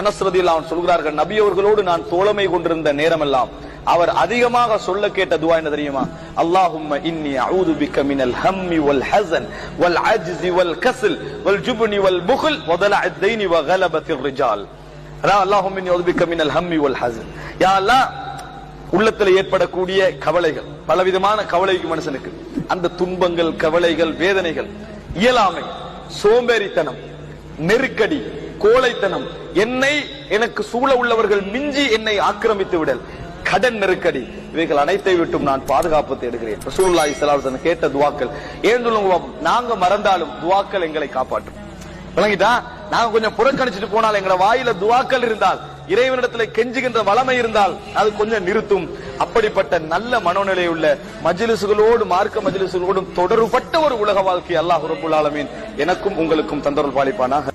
அனஸ்ரதி அவன் சொல்கிறார்கள் நபி அவர்களோடு நான் தோழமை கொண்டிருந்த நேரமெல்லாம் அவர் அதிகமாக சொல்ல கேட்ட துவா என்ன தெரியுமா? அல்லாஹும்ம இன்னி அஊது பிக்க மினல் ஹம்மி வல் ஹஸன் வல் அஜ்ஸி வல் கஸ்ல் வல் ஜுப்னி வல் புக்ல் வ தலஅத் தைனி வ கலபத்திர் ரிஜால். அதான் அல்லாஹும்ம இன்னி அஊது பிக்க மினல் ஹம்மி வல் ஹஸன் யா அல்லாஹ் உள்ளத்தில் ஏற்படக்கூடிய கவலைகள் பலவிதமான கவலைக்கு மனுஷனுக்கு அந்த துன்பங்கள் கவலைகள் வேதனைகள் இயலாமை சோம்பேறித்தனம் நெருக்கடி கோழைத்தனம். என்னை எனக்கு சூழ உள்ளவர்கள் மிஞ்சி என்னை ஆக்கிரமித்து விடல். கடன் நெருக்கடி. இவைகள் அனைத்தை விட்டும் நான் பாதுகாப்பு தேடுகிறேன். ரசூல்லா ஸல்லல்லாஹு கேட்ட துவாக்கள். ஏன் சொல்லுங்க நாங்க மறந்தாலும் துவாக்கள் எங்களை காப்பாற்றும். விளங்கிட்டா? நாங்க கொஞ்சம் புறக்கணிச்சிட்டு போனால் எங்களை வாயில துவாக்கள் இருந்தால் இறைவனிடத்துல கெஞ்சுகின்ற வளமை இருந்தால் அது கொஞ்சம் நிறுத்தும். அப்படிப்பட்ட நல்ல மனோநிலை உள்ள மஜிலிசுகளோடு மார்க்க மஜிலிசுகளோடும் தொடர்பட்ட ஒரு உலக வாழ்க்கை அல்லாஹ் ரபுல் ஆலமீன் எனக்கும் உங்களுக்கும் தந்தருள் பாலிப்பானாக.